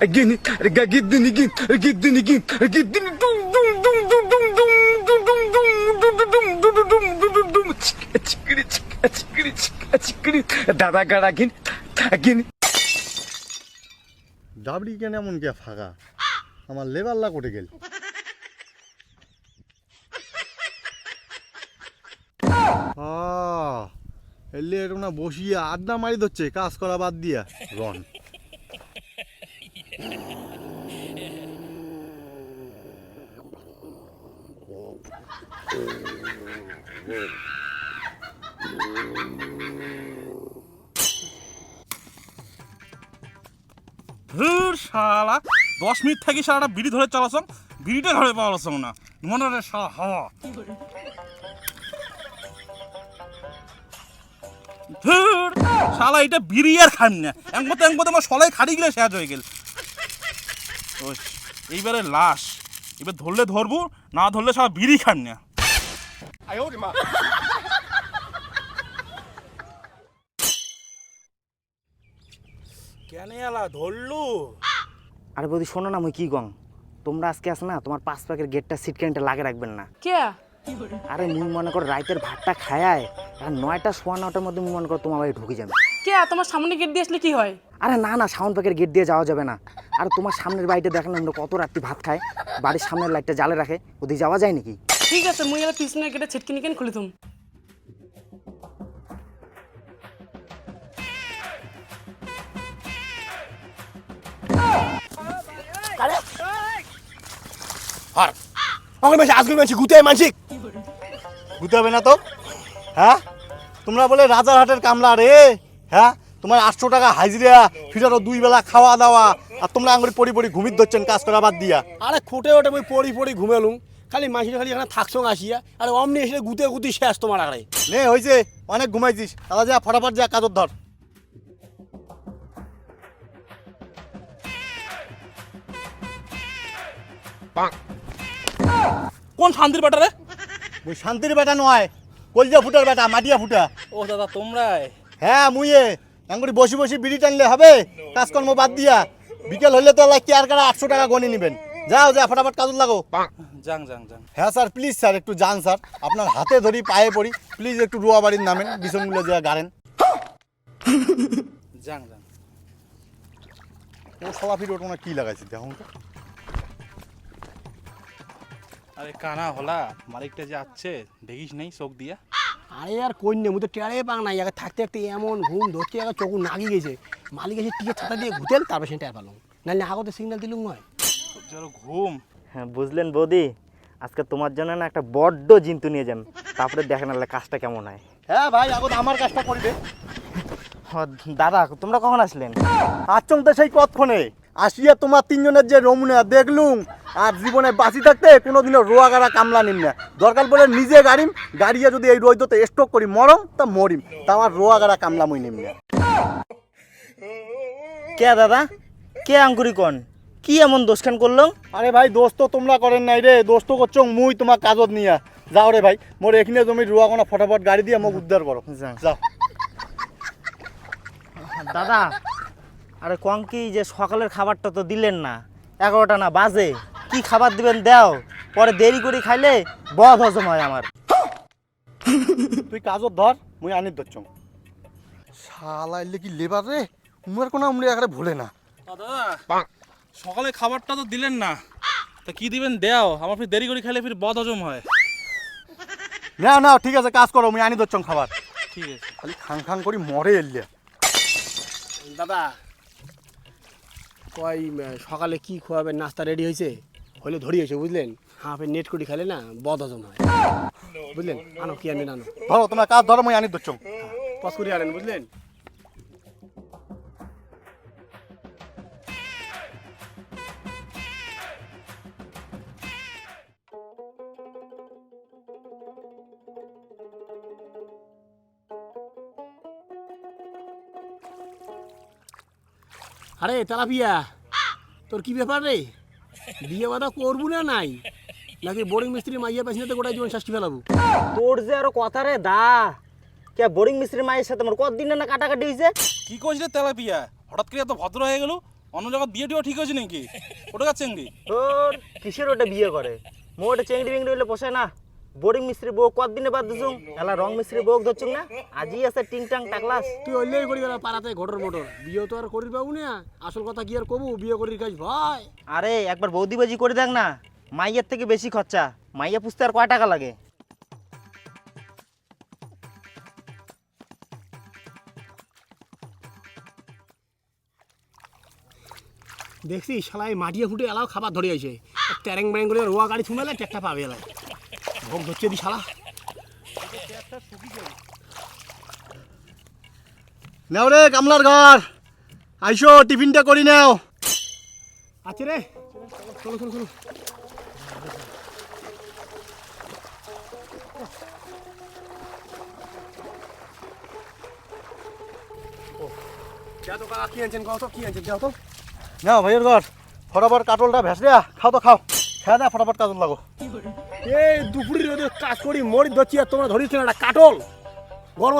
again, again, again, again, again, again, dum dum dum dum dum dum dum dum dum dum dum dum dum dum চিকা চিকড়ি চিকা চিকড়ি চিকা চিকড়ি দাদা গাড়া গিন গিন ডাবরি কেন এমন কে ফাঁকা আমার লেবারলা কোটে গেল এলে এরকম না বসিয়ে আড্ডা মারি ধরছে কাজ করা বাদ দিয়া রন শালা, দশ মিনিট থেকে সারাটা বিড়ি ধরে চালাছং বিড়িটা ধরে পাওয়া না। মনে রে শালা হাওয়া। শালা, এটা বিড়ি আর খাম না। একমতো একমতো আমার সলাই খাড়ি গেলে শেষ হয়ে গেল। ওই, এইবারে লাশ। এবার ধরলে ধরবো না ধরলে সব বিড়ি খান না। কেন এলা ধরলু? আরে বৌদি শোনো না মুই কি গং তোমরা আজকে আস না তোমার পাঁচ প্যাকের গেটটা সিট কারেন্টে লাগে রাখবেন না। কে? আরে মুই মনে করো রাইতের ভাতটা খায়ায় আর নয়টা সোয়া নটার মধ্যে মুই মনে করো তোমার বাড়ি ঢুকে যাবে। কে তোমার সামনে গেট দিয়ে আসলে কি হয়? আরে না না সাউন্ড প্যাকের গেট দিয়ে যাওয়া যাবে না। আর তোমার সামনের বাড়িতে দেখেন আমরা কত রাত্রি ভাত খায়। বাড়ির সামনের লাইটটা জ্বালে রাখে। ওদিকে যাওয়া যায় নাকি? ঠিক আছে মুই এলা পিছনের গেটে ছিটকে নিকেন খুলে তুম আর! আমাকে মাসে আজকে মাসে গুতে মানসিক গুতে হবে না তো? হ্যাঁ? তোমরা বলে রাজারহাটের কামলা রে। হ্যাঁ? তোমার আটশো টাকা হাজিরা ফিরারও দুই বেলা খাওয়া দাওয়া আর তোমরা আঙুরি পড়ি পড়ি ঘুমিত ধরছেন কাজ করা বাদ দিয়া। আরে খুঁটে ওঠে মই পড়ি পড়ি ঘুমেলুম। খালি মাসি খালি এখানে থাকছো আসিয়া আর অমনি এসে গুতে গুতি শেষ তোমার আগে। নে হয়েছে অনেক ঘুমাইছিস দাদা যা ফটাফট যা কাজর ধর। কোন শান্তির ব্যাটারে ওই শান্তির বেটা নয় কলজা ফুটার বেটা মাটিয়া ফুটা। ও দাদা তোমরাই। হ্যাঁ মুইয়ে। আঙ্গুরি বসে বসে বিড়ি টানলে হবে কাজকর্ম বাদ দিয়া। বিকেল হলে তো আল্লাহ আর কারা আটশো টাকা গনি নেবেন? যাও যা ফটাফট কাজল লাগো। যাং যাং যাং। হ্যাঁ স্যার প্লিজ স্যার একটু যান স্যার। আপনার হাতে ধরি পায়ে পড়ি। প্লিজ একটু রুয়া বাড়ির নামেন বিশনগুলো যা গাড়েন। যাং যাং। ও সলা ফির ওটা কি লাগাইছে দেখুন তো। আরে কানা হলা মালিকটা যে আছে দেখিস নেই চোখ দিয়া? আরে আর কই নে মুই তো টেরে পাং নাই আগে থাকতে থাকতে এমন ঘুম ধরতে আগে চকু নাগি গেছে। মালিক এসে টিকে ছাতা দিয়ে ঘুতেল তারপর সে টের পালাম। নাহলে আগতে সিগন্যাল দিলুম নয় ঘুম। হ্যাঁ বুঝলেন বৌদি আজকে তোমার জন্য না একটা বড্ড জিন্তু নিয়ে যান তারপরে দেখেন আল্লাহ কাজটা কেমন হয়। হ্যাঁ ভাই আগত আমার কাজটা করবে দাদা তোমরা কখন আসলেন? আচম তো সেই কতক্ষণে আসিয়া তোমার তিনজনের যে রমুনা দেখলুম আর জীবনে বাঁচি থাকতে কোনোদিনও রোয়া গাড়া কামলা নিম না। দরকার পড়লে নিজে গাড়িম গাড়িয়ে যদি এই রোদতে স্টক করি মরম তা মরিম তা আমার রোয়া গাড়া কামলা মুই নিম না। কে দাদা? কে আঙ্গুরি কন? কি এমন দোষখান করল? আরে ভাই দোস্ত তোমরা করেন নাই রে। দোস্ত করছ মুই তোমার কাজত নিয়া। যাও রে ভাই মোর এখানে তুমি রোয়া কোনো ফটাফট গাড়ি দিয়ে মোক উদ্ধার করো। যাও। দাদা আরে কম কি যে সকালের খাবারটা তো দিলেন না? এগারোটা না বাজে। কি খাবার দিবেন দাও। পরে দেরি করে খাইলে বদ হজম হয় আমার। তুই কাজত ধর মুই আনি ধরছ শালা এলে কি লেবার রে? উমের কোনো আমরি একারে ভুলে না। দাদা সকালে খাবারটা তো দিলেন না। তা কি দিবেন দেও। আমার ফির দেরি করে খেলে ফির বদ হজম হয়। না না ঠিক আছে কাজ করো মুই আনি ধরছ খাবার। ঠিক আছে। খালি খাং খাং করি মরে এলে। দাদা কয় সকালে কি খোয়াবে নাস্তা রেডি হয়েছে? হলে ধরি হয়েছে বুঝলেন? হ্যাঁ ফের নেট কুটি খেলে না বদ হজম হয়। বুঝলেন? আনো কি আনেন আনো। ধরো তোমার কাজ ধরো মই আনি ধরছো। পাস করে আনেন বুঝলেন? তেলাপিয়া তোর কি ব্যাপার রে? বিয়ে বাদা করব না নাই? নাকি বোরিং মিস্ত্রি মাইয়া পেছনে গোটা জীবন শাস্তি ফেলাবো? তোর যে আরও কথা রে দা। কে বোরিং মিস্ত্রির মায়ের সাথে আমার কতদিন না কাটাকাটি হয়েছে কি কইছ রে তেলাপিয়া? হঠাৎ করে এত ভদ্র হয়ে গেল? অন্য জায়গায় বিয়ে টিও ঠিক হয়েছে নাকি? ওটা কাছে চেঙ্গি তোর কিসের ওটা বিয়ে করে? মো ওটা চেংড়ি বেংড়ি হইলে পোষায় না। বোরিং মিস্ত্রি বউ কতদিনে বাদ দিছুম এলা রং মিস্ত্রি বউ ধরছুম না? আজই আছে টিং টাং টাকলাস তুই অল্লেই করি বেলা পাড়াতে ঘটর মোটর। বিয়ে তো আর করির পাবো না। আসল কথা কি আর কবু? বিয়ে করির কাজ ভাই। আরে একবার বৌদিবাজি করে দেখ না। মাইয়ের থেকে বেশি খরচা। মাইয়া পুষতে আর কয় টাকা লাগে? দেখছি শালাই মাটিয়ে ফুটে এলাও খাবার ধরে আছে ট্যারেং ব্যাং করে রোয়া গাড়ি থুমেলে ট্যাকটা পাবে এলাই ভোগ ধরছে দি শালা। নাও রে কামলার ঘর। আইসো, টিফিনটা করি নাও। আছে রে। চলো চলো চলো। কি আনছেন? কত কি আনছেন? দাও তো। নাও, ভাইয়ের ঘর। ফটাফট কাটলটা ভেসে খাও তো, খাও। খেয়ে দেয় ফটাফট কাটল লাগো। এই দুপুরের রোদে কাজ করি মরি আর তোমরা ধরিস না একটা কাটল।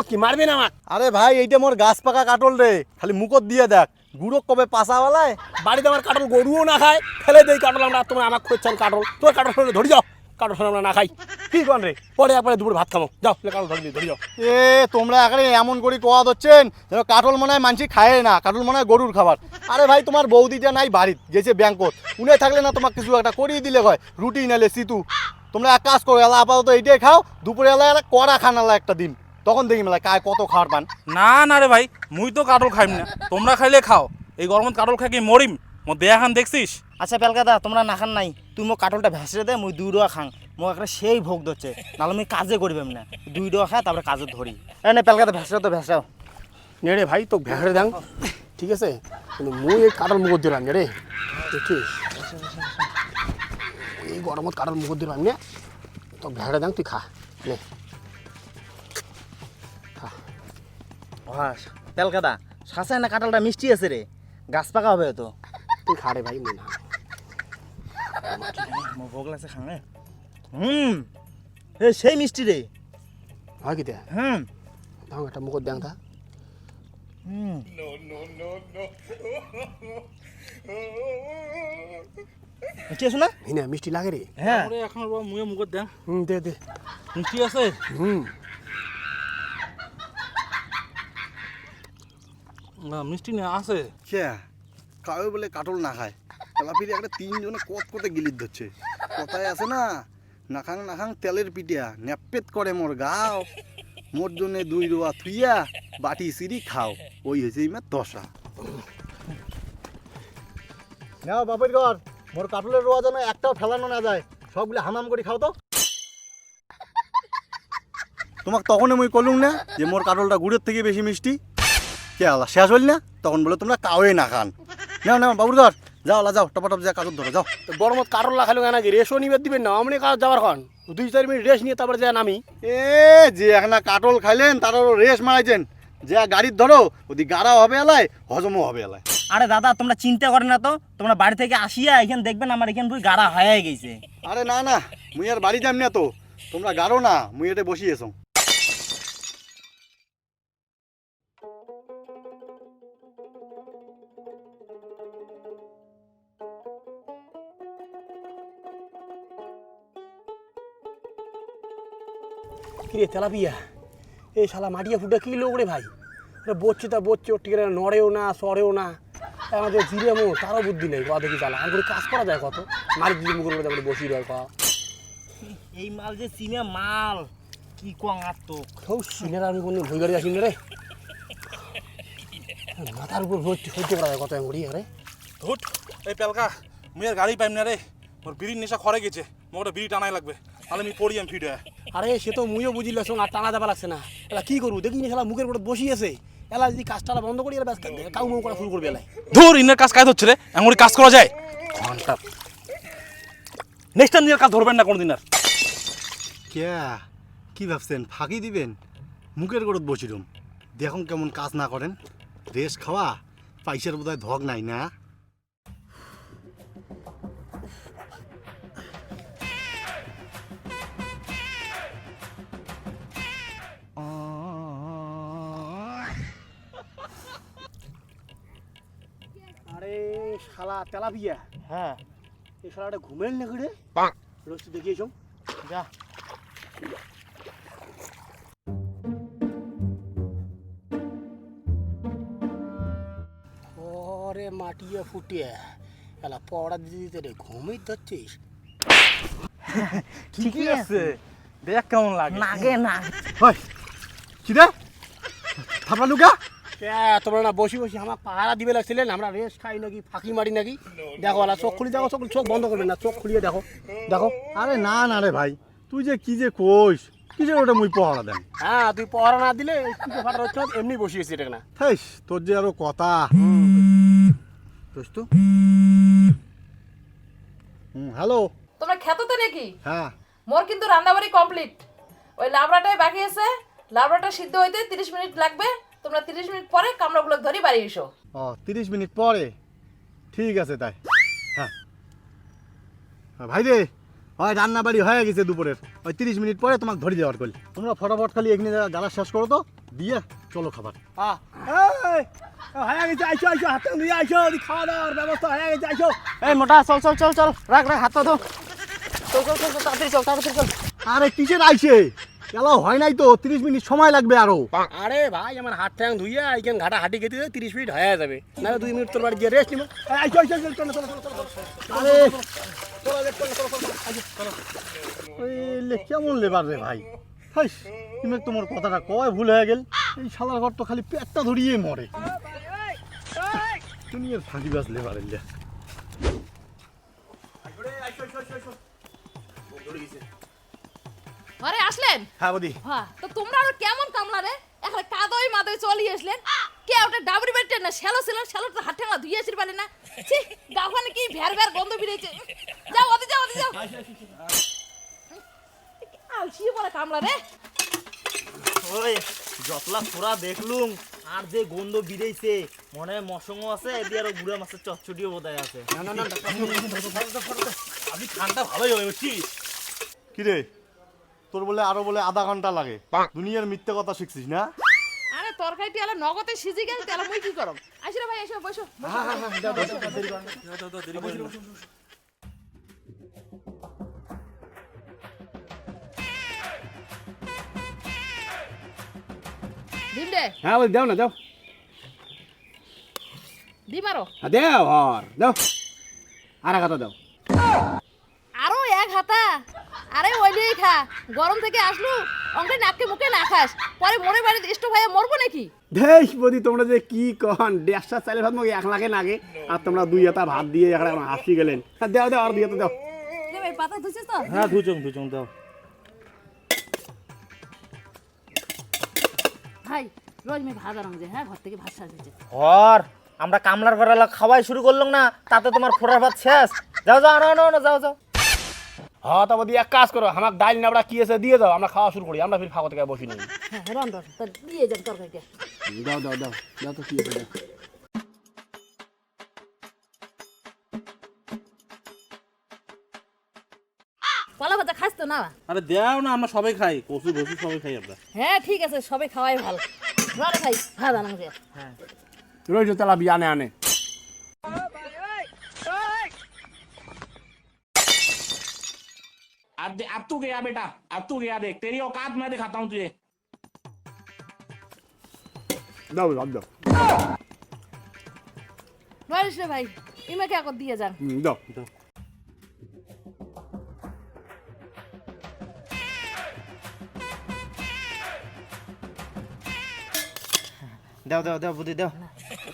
কি মারবে না আরে ভাই এইটা মোর গাছ পাকা কাটল রে। খালি মুখত দিয়ে দেখ। গুড়ো কবে পাশাওয়ালায় বাড়িতে আমার কাটল গরুও না খায় ফেলে দেই কাটল আমরা তোমরা আমাকে খুঁজছেন কাটল। তোর কাটল ফেলে ধরি যাও। কাটল ফেলে আমরা না খাই। কি করেন রে? পরে একবারে দুপুর ভাত খাব। যাও কাটল ধরি ধরি যাও। এ তোমরা এখানে এমন করে কোয়া যেন কাটল মনে হয় মানসি খায় না কাটল মনে হয় গরুর খাবার। আরে ভাই তোমার বৌদিটা নাই বাড়িত গেছে ব্যাংকত। উনে থাকলে না তোমার কিছু একটা করিয়ে দিলে হয় রুটি নালে সিতু। তোমরা এক কাজ করো এলা আপাতত এইটাই খাও দুপুরে এলা একটা কড়া খানালা একটা দিন তখন দেখি মেলা কায় কত খাওয়ার পান। না না রে ভাই মুই তো কাটল খাইম না। তোমরা খাইলে খাও। এই গরমত কাটল খাই কি মরিম? মোর দেয়া খান দেখছিস? আচ্ছা পেলকাদা তোমরা না খান নাই। তুই মোক কাটলটা ভেসে দে মুই দুই ডোয়া খাং। মোক একটা সেই ভোগ ধরছে নাহলে মুই কাজে করবেম না। দুই ডোয়া খাই তারপরে কাজে ধরি। এ না পেলকাদা ভেসে তো ভেসাও নে রে ভাই তো ভেড়ে দাং। ঠিক আছে? কিন্তু মুই এই কাটল মুখ দিলাম রে। দেখিস? এই গরমত কাটল মুখ দিলাম নে তো ভেড়া দাং তুই খা নে। পেলকাদা শাসায় না কাঁঠালটা মিষ্টি আছে রে গাছ পাকা হবে তো। তুই খা রে ভাই না। মোক ভোগ লাগছে খাঙে হুম সেই মিষ্টি রে। হয় কি দেয়া হুম। দাও একটা মুখ দাং থা হুম। মিষ্টি আছে না? হিনা মিষ্টি লাগে রে। হ্যাঁ। এখন বাবা মুয়ে মুখত দেন। হুম দে দে। মিষ্টি আছে? হুম। না মিষ্টি না আছে। কে? কাউ বলে কাটল না খায়। এলা ফিরে একটা তিনজনে কত কতে গিলিত ধরছে। কথায় আছে না নাখাং নাখাং তেলের পিটিয়া নেপেত করে মোর গাও। মোর জন্য দুই রোয়া থুইয়া বাটি সিঁড়ি খাও। ওই হয়েছে ইমা দশা। নাও বাপের ঘর। মোর কাটলের রোয়া যেন একটাও ফেলানো না যায়। সবগুলো হামাম করে খাও তো। তোমাক তখন আমি কলুম না যে মোর কাটলটা গুড়ের থেকে বেশি মিষ্টি? কে আলা শেষ হল না? তখন বলে তোমরা কাউই না খান। না না বাবুর ঘর যাও আলা যাও টপাটপ যা কাজত ধরো যাও। তো মত কাটল লাগালো কেন কি রেশও নিবে দিবেন না অমনি কাজ যাবার খান। দুই চার মিনিট রেস্ট নিয়ে তারপরে যায় নামি এ যে একটা কাটল খাইলেন তারও রেস মারাইছেন। যে গাড়ির ধরো ওদি গাড়াও হবে এলায় হজমও হবে এলায় আরে দাদা তোমরা চিন্তা করে না তো। তোমরা বাড়ি থেকে আসিয়া এখানে দেখবেন আমার এখানে পুরো গাড়া হয়ে গেছে। আরে না না মুই আর বাড়ি যাম না তো। তোমরা গাড়ো না মুই এটা বসিয়েছ। কিরে তেলাপিয়া এই শালা মাটিয়া ফুটা কি লোক রে ভাই? বসছে তা বসছে ওর ঠিক নড়েও না সরেও না। আমাদের জিরে মো তারও বুদ্ধি নেই কথা দেখি জ্বালা আর করে কাজ করা যায় কত? মারি দিদি মুখের মধ্যে তারপরে বসি রয় কা এই মাল যে সিমে মাল কি কোয়াং আর তো সব সিনের আমি কোনো ভুই গাড়ি আসিনি রে। মাথার উপর সহ্য সহ্য করা যায় কত আমি করি আরে। ধুট এই পেলকা মুই আর গাড়ি পাইম না রে। মোর বিড়ির নেশা খরে গেছে একটা বিড়ি টানাই লাগবে তাহলে আমি পড়ি আমি ফিট আরে সে তো মুইও বুঝিল সঙ্গে আর টানা যাবা লাগছে না। এলা কি করব? দেখি না শালা মুখের উপর বসি আছে এলা যদি কাজটা বন্ধ করি এলা ব্যাস কাউ মাউ করা শুরু করবে এলাই ধুর ইনের কাজ কাজ হচ্ছে রে এমন কাজ করা যায়। ঘণ্টা। নেক্সট টাইম নিজের কাজ ধরবেন না কোনোদিন আর। কে কি ভাবছেন? ফাঁকি দিবেন? মুখের গড়ত বসিরুম। দেখুন কেমন কাজ না করেন। রেস খাওয়া পয়সার বোধহয় ধক নাই না। শালা তেলাপিয়া হ্যাঁ। এই শালাটা ঘুমেল না করে রোজ দেখিয়েছ। যা। ওরে মাটিয়ে ফুটিয়ে এলা পড়া দিতে দিতে রে ঘুমিয়ে ধরছিস ঠিকই আছে। দেখ কেমন লাগে। নাগে না। হয় কি রে? থাপড়া লুকা? তোমরা না বসি বসি আমার পাহারা দিবে লাগছিলেন আমরা রেস্ট খাই নাকি ফাঁকি মারি নাকি? দেখো এলা চোখ খুলি দেখো চোখ চোখ বন্ধ করবে না চোখ খুলিয়ে দেখো দেখো। আরে না না রে ভাই তুই যে কি যে কইস কি যে ওটা মুই পহরা দেন? হ্যাঁ তুই পড়া না দিলে হচ্ছে এমনি বসিয়েছি এটা না থাইস তোর যে আরও কথা। দোস্ত। হুম হ্যালো। তোমরা খেতো তো নাকি? হ্যাঁ। মোর কিন্তু রান্নাবাড়ি কমপ্লিট। ওই লাবড়াটাই বাকি আছে লাবড়াটা সিদ্ধ হইতে তিরিশ মিনিট লাগবে। তোমরা তিরিশ মিনিট পরে কামড়াগুলো ধরে বাড়ি এসো। ও তিরিশ মিনিট পরে? ঠিক আছে তাই। হ্যাঁ। হ্যাঁ, ভাই রে হয় রান্না বাড়ি হয়ে গেছে দুপুরের। ওই তিরিশ মিনিট পরে তোমাকে ধরে দেওয়ার কল। তোমরা ফটাফট খালি এখানে জ্বালা শেষ করো তো। দিয়ে চলো খাবার। এই, হয়ে গেছে আইসো আইসো হাতে নিয়ে ওদিকে খাওয়া দাওয়ার ব্যবস্থা হয়ে গেছে আইসো। এই মোটা চল চল চল চল রাখ রাখ হাত তো চল চল চল, তাড়াতাড়ি চল তাড়াতাড়ি চল। আরে কিসের আইসে? এলাও হয় নাই তো তিরিশ মিনিট সময় লাগবে আরও আরে ভাই আমার হাত ঠ্যাং ধুইয়া এইখান ঘাটা হাঁটি খেতে তিরিশ মিনিট হয়ে যাবে না দুই মিনিট তোর বাড়ি গিয়ে রেস্ট নিবো এই, আইসো আইসো আইসো, চলো চলো চলো চলো আরে চলো চলো চলো চলো চলো আইসো, চলো ওই লে কেমন লেবার রে ভাই হাইস তুমি তোমার কথাটা কয় ভুল হয়ে গেল এই শালার ঘর তো খালি পেটটা ধরিয়ে মরে তুমি আর ফাঁকি বাস লেবারের লে ঘরে আসলেন হ্যাঁ বদি হ্যাঁ তো তোমরা আর কেমন কামলা রে এখন কাদই মাদই চলি আসলেন কে ওটা ডাবরি বাড়িতে না শ্যালো ছিল শ্যালো তো হাতে না ধুইয়ে আসির পারে না ছি গাওখানে কি ভের ভের গন্ধ বেরিয়েছে যাও ওদি যাও ওদি যাও আলসিয়ে পরে কামলা রে ওই যতলা ছোড়া দেখলুম আর যে গন্ধ বিড়েছে মনে হয় মশঙ্গ আছে এদিকে আরও গুড়া মাছের চচ্চড়িও বোধহয় আছে না না না আমি খানটা ভালোই হবে বুঝছিস কি রে তোর বলে আরও বলে আধা ঘণ্টা লাগে। দুনিয়ার মিথ্যে কথা শিখছিস না? আরে তরকারিটি আলা নগদে সিজি গেল তাহলে মুই কি করব? আইসো ভাই এসো বসো দিম দে। হ্যাঁ বদি দাও না দাও। দি মারো হ্যাঁ দাও আর দাও। আর হাতা দাও। আরও এক হাতা? আরে ওইলেই খা। গরম থেকে আসলু অঙ্কে নাককে মুখে না খাস। পরে মরে বাড়িতে স্টোভ হয়ে মরবো নাকি? দেশ বদি তোমরা যে কি কন? দেড়শা চাইলে ভাত মুখে এক লাখে নাগে আর তোমরা দুই হাতা ভাত দিয়ে এখন হাসি গেলেন। হ্যাঁ দাও দাও আর দুই হাতা দাও। পাতা ধুছিস তো? হ্যাঁ দুচং দুচং দাও। ভাই রোজ আমি ভাত যে হ্যাঁ? ঘর থেকে ভাত সাজিয়েছে ঘর? আমরা কামলার ঘরে খাওয়াই শুরু করলাম না তাতে তোমার ফোড়ার ভাত শেষ। যাও যাও আনো আনো, যাও যাও। হ্যাঁ তা বদি এক কাজ করো আমার ডাইল নাবড়া কি আছে দিয়ে দাও আমরা খাওয়া শুরু করি আমরা ফির ফাঁকা থেকে বসি নিই। হ্যাঁ রান তা দিয়ে যান তরকারিটা। দাও দাও দাও দাও তো কি আছে দাও। কলা ভাজা খাস তো না? আরে দেও না আমরা সবাই খাই কচু কচু সবাই খাই আমরা। হ্যাঁ ঠিক আছে সবে খাওয়াই ভালো। রারে ভাই ভাত আনং যে রোজ তালা বিয়ে আনে। अब दे- अब तू गया बेटा अब तू गया देख तेरी औकात मैं दिखाता हूँ तुझे দাও দাও দাও নরিস রে ভাই ইমাকে আকর দিয়ে যান হুম, দাও দাও দাও দাও বৌদি দাও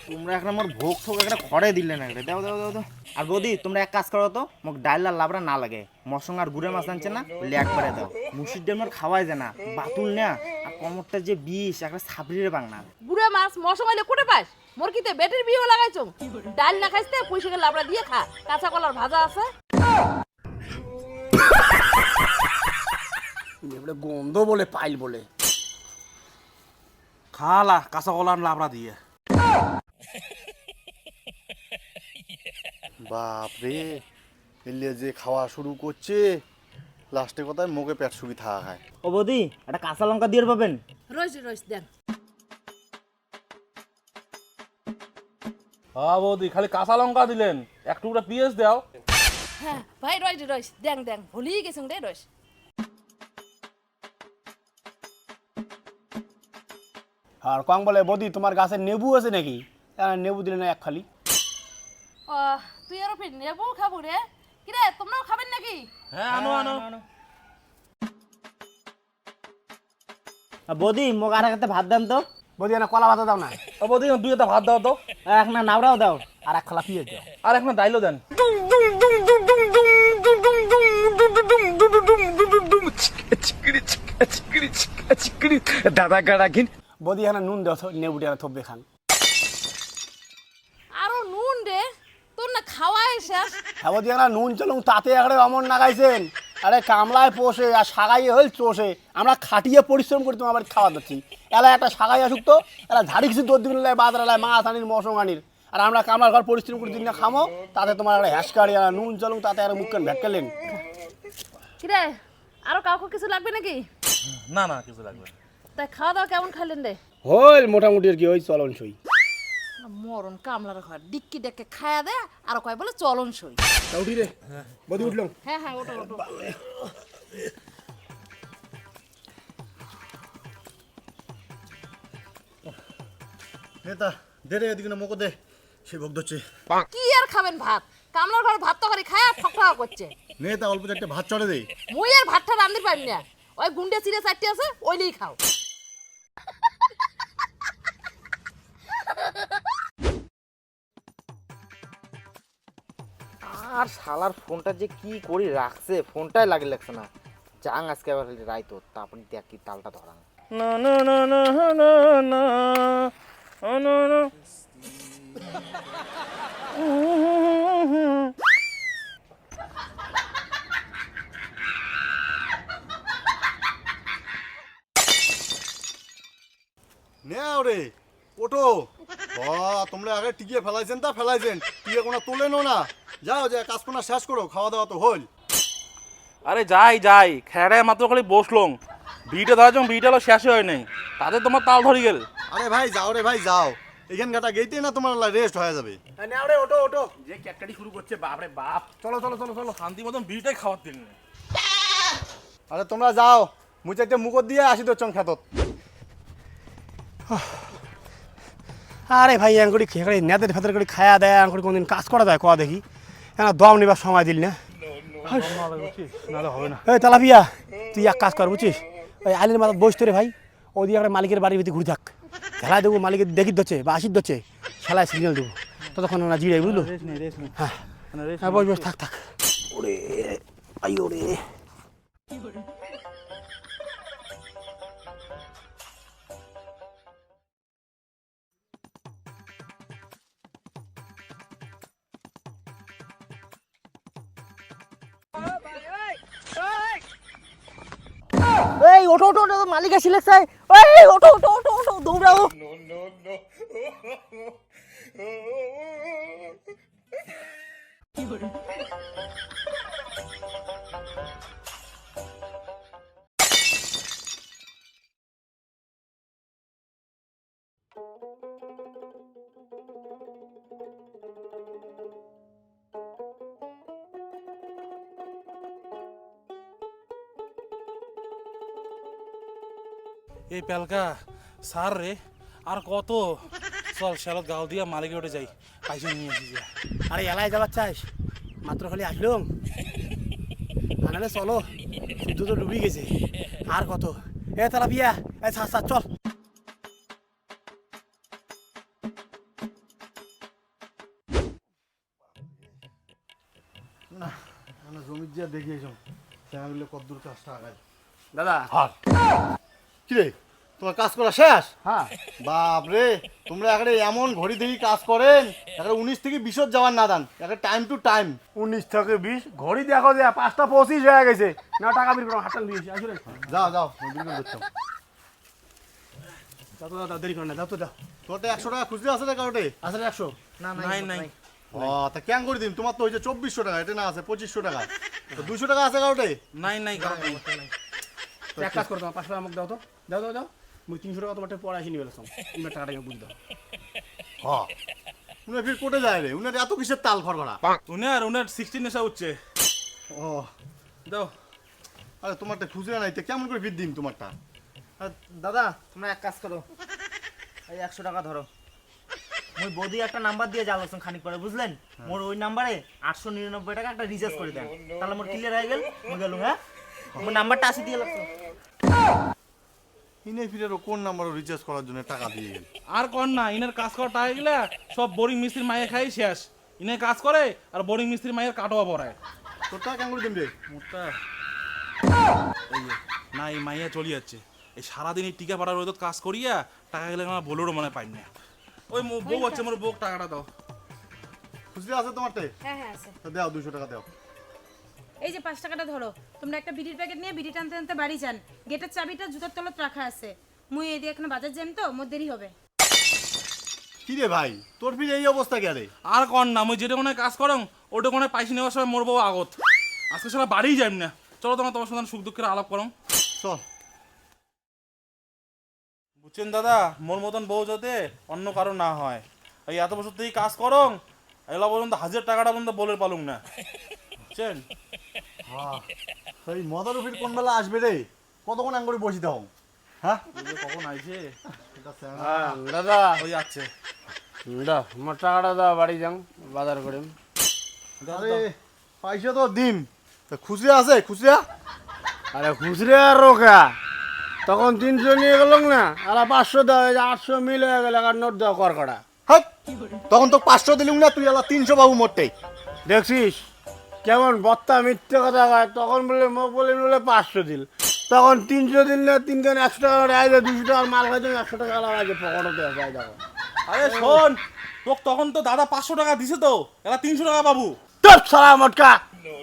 তোমরা এখন আমার ভোগ ঠোক একটা খড়ে দিলে না একটা দাও দাও দাও দাও আর বৌদি তোমরা এক কাজ করো তো মোক ডাল আর লাবড়া না লাগে। মশং আর গুড়ে মাছ আনছে না বলে একবারে দাও। মুসির ডাল খাওয়াই যায় না বাতুল না আর কমরটার যে বিষ একটা সাবরিরে বাং না। বুড়া মাছ মশমাইলে কোটে পাস? মোর কিতে বেটির বিয়ে লাগাইছো? ডাল না খাইতে পয়সা গেলে লাবড়া দিয়ে খা। কাঁচা কলার ভাজা আছে। এবারে গন্ধ বলে পাইল বলে। খালা কাঁচা কলার লাবড়া দিয়ে। বাপ রে এলে যে খাওয়া শুরু করছে লাস্টে কথায় মুখে পেট শুকি থাকা খায় ও বৌদি একটা কাঁচা লঙ্কা দিয়ে পাবেন? রইস রইস দেন। হ্যাঁ বৌদি খালি কাঁচা লঙ্কা দিলেন এক টুকরা পিঁয়াজ দাও। হ্যাঁ ভাই রইস রইস দেখ দেখ ভুলিয়ে গেছেন রে রইস আর কং বলে বদি তোমার গাছের নেবু আছে নাকি? আহ, নেবু দিলে না এক খালি। ও তুই খাব রে কিরে তোমরাও খাবেন নাকি? হ্যাঁ আনো আনো। আর একটা ভাত দেন তো। বৌদি না কলা ভাতা দাও না। ও দুই একটা ভাত দাও তো। এক না নাওড়াও দাও। আর এক খালা পিয়ে দাও আর এক না ডাইলও দেন। দাদা গাড়া কিন বদি হ্যাঁ নুন দেওয়া নেবুটি আর থব্বে খান শেষ হ্যাঁ নুন চলুন তাতে অমন নাগাইছেন। আরে কামলায় পোষে আর সাগাইয়ে হল চষে। আমরা খাটিয়ে পরিশ্রম করে তোমার বাড়ি খাওয়া দিচ্ছি। এলা একটা সাগাই আসুক তো এলা ঝাড়ি কিছু দর দিবেন বাজার এলায় মাছ আনির মশং আনির। আর আমরা কামলার ঘর পরিশ্রম করে দিন না খামো তাতে তোমার একটা হ্যাসকারি আর নুন চলুন তাতে আর মুখখান ভেটকেলেন কিরে আরও কাউকে কিছু লাগবে নাকি? না না কিছু লাগবে না। তাই খাওয়া দাওয়া কেমন খাইলেন রে? হল মোটামুটি আর কি ওই চলন সই। মরণ কামলার ঘর। ডিক্কি ডেকে খায়া দে আর কয় বলে চলন সই। তা উঠি রে। বদি উঠলাম। হ্যাঁ হ্যাঁ ওটো ওটো নেতা দে রে এদিকে মোকো দে। সে ভোগ ধরছে। কি আর খাবেন ভাত? কামলার ঘরে ভাত তরকারি খায় আর ঠকঠকা করছে। নেতা অল্প একটা ভাত চড়ে দে। মুই আর ভাতটা রান্ধতে পারি না ওই গুন্ডে চিড়ে চারটে আছে ওইলেই খাও। আর শালার ফোনটা যে কি করি রাখছে ফোনটাই লাগে লাগছে না। যাং আজকে আবার রাইতো তারপরে দেখ কি তালটা ধরাং না না না না না না না না। নেও রে ওটো ও তোমরা আগে টিকিয়ে ফেলাইছেন তা ফেলাইছেন। টিকিয়ে কোনো তোলেনও না। যাও যে কাজ কোনা শেষ করো খাওয়া দাওয়া তো হল। আরে যাই যাই খেড়ায় মাত্র খালি বসলং বিটা ধরার যখন বিটা হলো শেষই হয় নাই। তাতে তোমার তাল ধরি গেল। আরে ভাই যাও রে ভাই যাও। এখান গাটা গেইতে না তোমার রেস্ট হয়ে যাবে। নাও রে ওটো ওটো যে ক্যাটকাটি শুরু করছে বাপরে বাপ। চলো চলো চলো চলো। শান্তি মতন বিটাই খাওয়ার দিন। আরে তোমরা যাও মুই চারটে মুখত দিয়ে আসি তো চং খেতত। আরে ভাই এঙ্গুড়ি খেয়ে নেদের ফেদের করে খায়া দেয় এঙ্গুড়ি কোনদিন কাজ করা যায় কয়া দেখি। হ্যাঁ দম নিবার সময় দিল না। এই তালাপিয়া তুই এক কাজ কর বুঝছিস? ওই আইলের মাথা বসতে রে ভাই ওদিকে একটা মালিকের বাড়ির ভিতরে ঘুরে থাক। খেলায় দেবো মালিকের দেখি দচ্ছে বা আসির দচ্ছে খেলায় সিগন্যাল দেবো। ততক্ষণ না জিরে বুঝলো হ্যাঁ। হ্যাঁ বস বস থাক থাক। ওরে আই ওরে। এই, ওঠো ওঠো ওঠো মালিক এসে লেগছে এই, ওঠো ওঠো ওঠো ওঠো, দৌড়াও Thank you. এই পেলকা সার রে আর কত? চল শ্যালত গাও দিয়া মালিকে উঠে যাই পাইছে নিয়ে আসি যা। আরে এলাই যাবার চাস মাত্র খালি আসলাম। আনালে চলো শুধু তো ডুবি গেছে। আর কত? এ তারা বিয়া এ সাত সাত চল। জমির যা দেখিয়েছ ফ্যামিলি কদ্দুর কাজটা আগায়। দাদা। কিরে তোমার কাজ করা শেষ? হ্যাঁ। বাপ রে তোমরা এখানে এমন ঘড়ি দেখি কাজ করেন এখানে উনিশ থেকে বিশত যাওয়ার না দান এখানে টাইম টু টাইম উনিশ থেকে বিশ ঘড়ি দেখো যে পাঁচটা পঁচিশ হয়ে গেছে। না টাকা বের করো হাতটা দিয়েছি আসলে যাও যাও যাও তো দাদা দেরি করে না যাও তো যাও তোমার তো একশো টাকা খুচরে আছে না কারোটে আসলে একশো। না নাই নাই ও তা কেন করে দিন তোমার তো হয়েছে চব্বিশশো টাকা এটা না আছে পঁচিশশো টাকা। তো দুশো টাকা আছে কারোটে নাই নাই নাই এক কাজ করো তোমার পাঁচশো টাকা আমাকে দাও তো। দাও দাও দাও। মুই তিনশো টাকা তোমার পড়া আসি নিবে তুমি টাকাটা বুঝ দাও। হ্যাঁ উনি ফির কোটে যায় রে। উনার এত কিসের তাল খরগড়া উনার উনার সিক্সটিন নেশা হচ্ছে ও। দাও। আরে তোমারটা খুচরা নাই তো। কেমন করে বিদ দিন তোমারটা? আর দাদা তোমরা এক কাজ করো। এই একশো টাকা ধরো। মুই বৌদি একটা নাম্বার দিয়ে যাব খানিক পরে বুঝলেন? মোর ওই নাম্বারে আটশো নিরানব্বই টাকা একটা রিচার্জ করে দেন। তাহলে মোর ক্লিয়ার হয়ে গেল। মুই গেলুম হ্যাঁ? মোর নাম্বারটা আসি দিয়ে লাগছো ইনে ফিরেরও কোন নাম্বারও রিচার্জ করার জন্য টাকা দিয়ে? গেল আর কর না ইনের কাজ করা টাকা গেলা সব বোরিং মিস্ত্রির মায়ে খাই শেষ। ইনে কাজ করে আর বোরিং মিস্ত্রির মায়ের কাটোয়া পড়ায়। তোর টাকা কেমন রে? মোটা। না এই মাইয়া চলে যাচ্ছে। এই সারাদিন এই টিকা পাড়ার রোদ কাজ করিয়া টাকা গেলে আমার বলেরও মনে পাই না। ওই বউ আছে মোর বউ টাকাটা দাও। খুচরা আছে তোমারতে হ্যাঁ হ্যাঁ আছে। দাও দুশো টাকা দাও। এই যে পাঁচ টাকাটা ধরো তোমরা একটা বিড়ির প্যাকেট নিয়ে বিড়ি টানতে টানতে বাড়ি যান। গেটের চাবিটা জুতার তলত রাখা আছে। মুই এদিকে এখানে বাজার যাম তো মোর দেরি হবে। কি রে ভাই তোর ফিরে এই অবস্থা কে রে আর কর না মুই যেটা কোনো কাজ করং ওটা কোনো পাইসি নেওয়ার সময় মোর বউ আগত। আজকে সারা বাড়িই যাই না। চলো তোমার তোমার সঙ্গে সুখ দুঃখের আলাপ করং। চল। বুঝছেন দাদা মোর মতন বউ যাতে অন্য কারও না হয়। এই এত বছর থেকে কাজ করং এলা পর্যন্ত হাজার টাকাটা পর্যন্ত বলে পালুম না। বুঝছেন? এই মদার ফির কোন বেলা আসবে রে? কতক্ষণ আঙ্গুরি বসি দাও হ্যাঁ? কখন আইছে? হ্যাঁ দাদা ওই আছে দাও আমার টাকাটা দাও বাড়ি যাও বাজার করে। আরে পয়সা তো দিম তা খুচরা আছে খুচরা? আরে খুচরে আর রোকা তখন তিনশো নিয়ে গেলাম না আর পাঁচশো দাও এই আটশো মিল হয়ে গেল আর নোট দাও করকটা হাট তখন তো পাঁচশো দিলুম না তুই আলা তিনশো বাবু মোটে দেখছিস? কেমন বত্তা মিথ্যে কথা কয়? তখন বলে মোক বলে বলে পাঁচশো দিল। তখন তিনশো দিল না তিনখান একশো টাকা রায় দেয় দুশো টাকার মাল খাইতে একশো টাকা লাগে পকেটতে আছে দেখো। আরে শোন তোক তখন তো দাদা পাঁচশো টাকা দিছে তো এলা তিনশো টাকা বাবু তোর সারা মটকা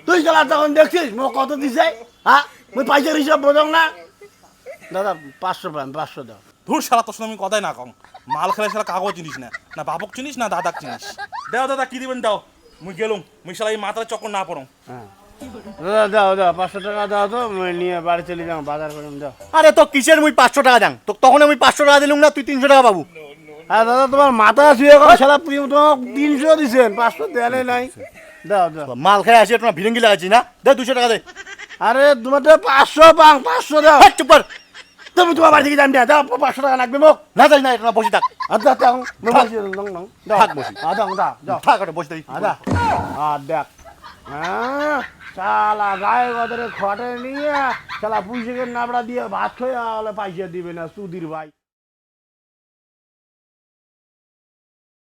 তুই গেলা তখন দেখছিস মোক কত দিছে হ্যাঁ মুই পয়সার হিসাব বোঝং না। দাদা পাঁচশো পাম পাঁচশো দাও। ধুর সারা তোর সঙ্গে আমি কথাই না কম। মাল খেলে সারা কাগজ চিনিস না না বাপক চিনিস না দাদাক চিনিস। দাও দাদা কি দিবেন দাও। মুই গেলুম মুই সালা এই মাথার চক্কর না পড়ং হ্যাঁ। দাদা দাও দাও পাঁচশো টাকা দাও তো নিয়ে বাড়ি চলে যাও বাজার করে দাও আরে তো কিসের মুই পাঁচশো টাকা দাম? তো তখন আমি পাঁচশো টাকা দিলুম না তুই তিনশো টাকা পাবো? হ্যাঁ দাদা তোমার মাথা শুয়ে গেল সারা তোমার তিনশো দিছেন পাঁচশো দেয়ালে নাই। দাও দাও। মাল খেয়ে আসি তোমার ভিড়ঙ্গি লাগাচ্ছি না? দে দুশো টাকা দে। আরে তোমার তো পাঁচশো পাঁচশো দাও। চুপ কর। তুমি তোমার বাড়ি থেকে জানবে দাও পাঁচশো টাকা লাগবে মোক। না যাই না এটা বসে থাক। নং দাও দাও থাক। বসি। দাও দাও দাও থাক ওটা বসে থাকি। আদা আর দেখ। শালা গায়ে গদরে খটে নিয়ে শালা পুঁইশিকের নাবড়া দিয়ে ভাত খেয়ে পয়সা দিবে না সুধীর ভাই।